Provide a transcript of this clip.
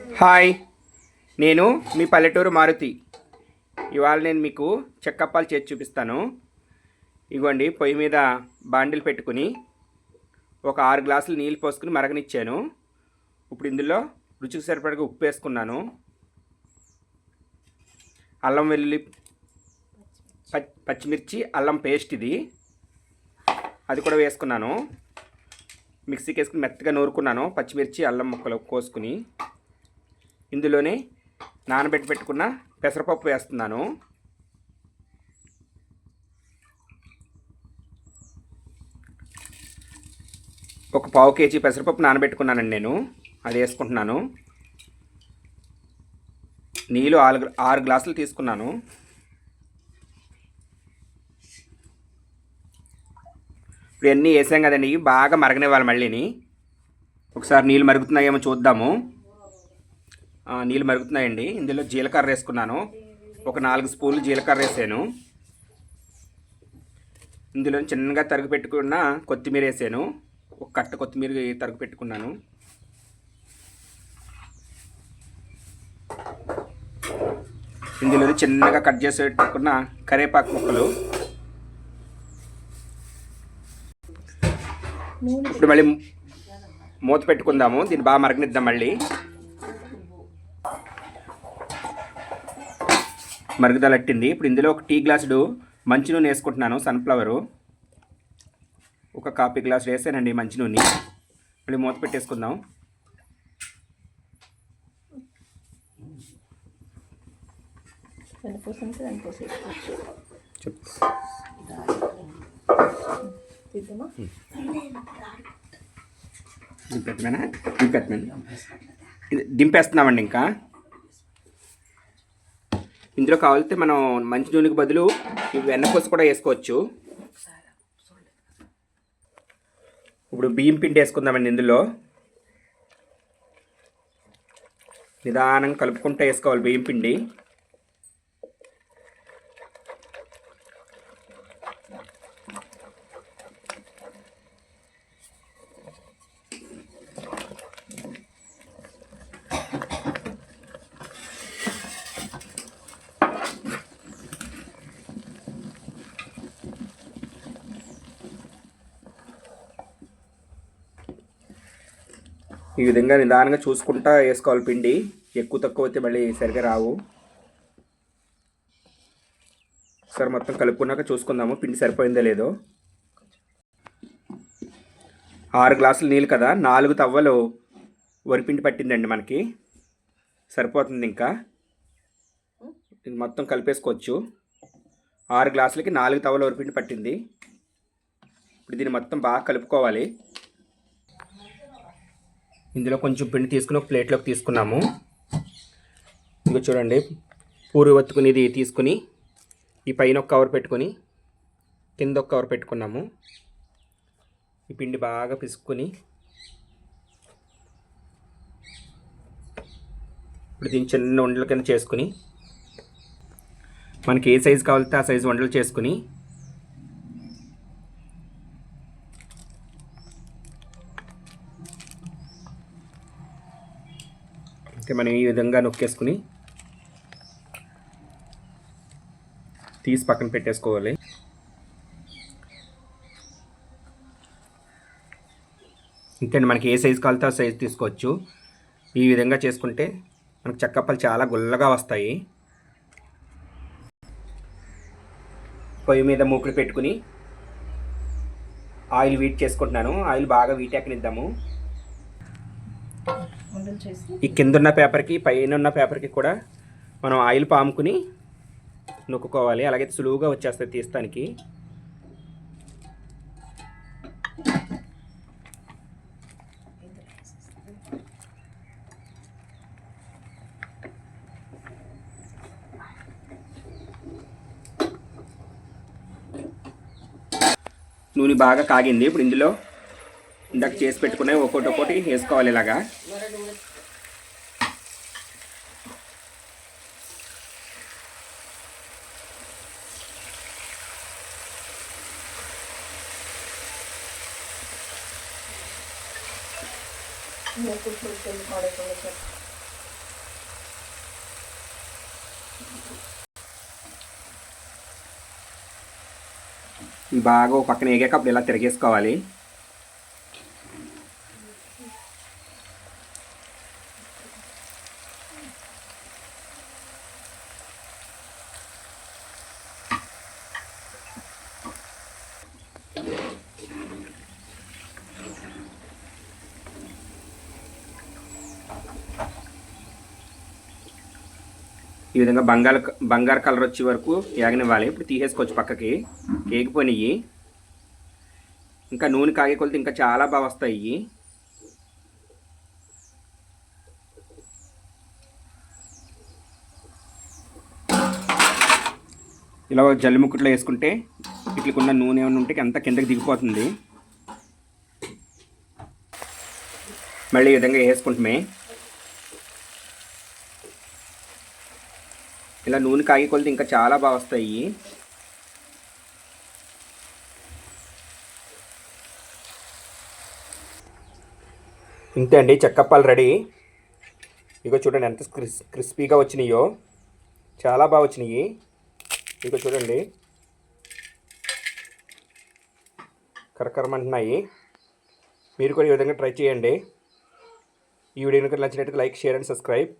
Hi నేను మీ పల్లెటూరు మారుతి. ఇవాళ నేను మీకు చెక్కప్పాలు చేసి చూపిస్తాను. ఇగోండి పొయ్యి మీద బాండిల్ పెట్టుకుని ఒక ఆరు గ్లాసులు నీళ్ళు పోసుకుని మరగనిచ్చాను. ఇప్పుడు ఇందులో రుచికి సరిపడగా ఉప్పు వేసుకున్నాను. అల్లం వెల్లుల్లి పచ్చిమిర్చి అల్లం పేస్ట్ ఇది. అది కూడా వేసుకున్నాను. మిక్సీకి వేసుకుని మెత్తగా నూరుకున్నాను. పచ్చిమిర్చి అల్లం ముక్కలు కోసుకుని ఇందులోనే నానబెట్టి పెట్టుకున్న పెసరపప్పు వేస్తున్నాను. ఒక పావు కేజీ పెసరపప్పు నానబెట్టుకున్నానండి నేను. అది వేసుకుంటున్నాను. నీళ్ళు ఆరు ఆరు గ్లాసులు తీసుకున్నాను. ఇప్పుడు ఇవన్నీ వేసాం కదండి బాగా మరగనివ్వాలి మళ్ళీని. ఒకసారి నీళ్ళు మరుగుతున్నాయేమో చూద్దాము. నీళ్ళు మరుగుతున్నాయండి. ఇందులో జీలకర్ర వేసుకున్నాను. ఒక నాలుగు స్పూన్లు జీలకర్ర వేసాను. ఇందులో చిన్నగా తరుగు పెట్టుకున్న కొత్తిమీర వేసాను. ఒక కట్ట కొత్తిమీర తరుగు పెట్టుకున్నాను. ఇందులో చిన్నగా కట్ చేసి పెట్టుకున్న కరివేపాకు ముక్కలు. ఇప్పుడు మళ్ళీ మూత పెట్టుకుందాము. దీన్ని బాగా మరగనిద్దాం మళ్ళీ. మరుగుదలట్టింది. ఇప్పుడు ఇందులో ఒక టీ గ్లాసుడు మంచి నూనె వేసుకుంటున్నాను సన్ఫ్లవరు. ఒక కాఫీ గ్లాస్ వేసానండి మంచి నూనె. మళ్ళీ మూత పెట్టేసుకుందాం. దింపేస్తున్నామండి ఇంకా వేసుకోవచ్చు చెప్పు తీద్దామా దింపెత్తమేనా దింపెత్తమేనా ఇది దింపేస్తున్నామండి ఇంకా ఇందులో కావాలితే మనం మంచి నూనెకి బదులు వెన్నపూస కూడా వేసుకోవచ్చు. ఇప్పుడు బియ్యం పిండి వేసుకుందామండి ఇందులో. నిదానంగా కలుపుకుంటూ వేసుకోవాలి బియ్యం పిండి. ఈ విధంగా నిదానంగా చూసుకుంటా వేసుకోవాలి పిండి. ఎక్కువ తక్కువ అయితే మళ్ళీ సరిగా రావు. సార్ మొత్తం కలుపుకున్నాక చూసుకుందాము పిండి సరిపోయిందో లేదో. ఆరు గ్లాసులు నీళ్ళు కదా నాలుగు తవ్వలు వరిపిండి పట్టిందండి మనకి. సరిపోతుంది ఇంకా. ఇది మొత్తం కలిపేసుకోవచ్చు. ఆరు గ్లాసులకి నాలుగు తవ్వలు వరిపిండి పట్టింది. ఇప్పుడు దీన్ని మొత్తం బాగా కలుపుకోవాలి. ఇందులో కొంచెం పిండి తీసుకుని ఒక ప్లేట్లోకి తీసుకున్నాము. ఇంకా చూడండి పూరి వత్తుకునేది తీసుకుని ఈ పైన ఒక కవర్ పెట్టుకొని కింద ఒక కవర్ పెట్టుకున్నాము. ఈ పిండి బాగా పిసుక్కుని ఇప్పుడు దీన్ని చిన్న ఉండల కింద చేసుకుని మనకి ఏ సైజు కావాలితే ఆ సైజు వండలు చేసుకుని అయితే మనం ఈ విధంగా నొక్కేసుకుని తీసి పక్కన పెట్టేసుకోవాలి. ఇంతేండి మనకి ఏ సైజు కావాలితే ఆ సైజు తీసుకోవచ్చు. ఈ విధంగా చేసుకుంటే మనకు చెక్కప్పలు చాలా గుల్లగా వస్తాయి. పొయ్యి మీద మూకుడు పెట్టుకుని ఆయిల్ వీట్ చేసుకుంటున్నాను. ఆయిల్ బాగా వీట్ ఎక్కనిద్దాము. ఈ కింద ఉన్న పేపర్కి పైన ఉన్న పేపర్కి కూడా మనం ఆయిల్ పాముకుని నొక్కుకోవాలి. అలాగే సులువుగా వచ్చేస్తుంది తీస్తానికి. నూనె బాగా కాగింది. ఇప్పుడు ఇందులో ఇందాక చేసి పెట్టుకునే ఒక్కొక్కటి ఒక్కొక్కటి వేసుకోవాలి ఇలాగా. बाग पक्ने वेगेक इला तिगेकोवाली ఈ విధంగా బంగారు బంగారు కలర్ వచ్చే వరకు ఏగనివ్వాలి ఇప్పుడు తీసేసుకోవచ్చు పక్కకి. ఏగిపోయినాయి ఇంకా నూనె కాగే కొలితే ఇంకా చాలా బాగా వస్తాయి. ఇలా జల్లి ముక్కుట్లో వేసుకుంటే ఇట్లకున్న నూనె ఏమైనా ఉంటే అంత కిందకి దిగిపోతుంది. మళ్ళీ ఈ విధంగా వేసుకుంటామే ఇలా నూనె కాగి కొలితే ఇంకా చాలా బాగా వస్తాయి. ఇంతే అండి చెక్కప్పాలు రెడీ. ఇగో చూడండి ఎంత క్రిస్ క్రిస్పీగా వచ్చినాయో. చాలా బాగా వచ్చినాయి. ఇగో చూడండి. కరకరమంటున్నాయి. మీరు కూడా ఈ విధంగా ట్రై చేయండి. ఈ వీడియో కనుక నచ్చినట్టు లైక్ షేర్ అండ్ సబ్స్క్రైబ్.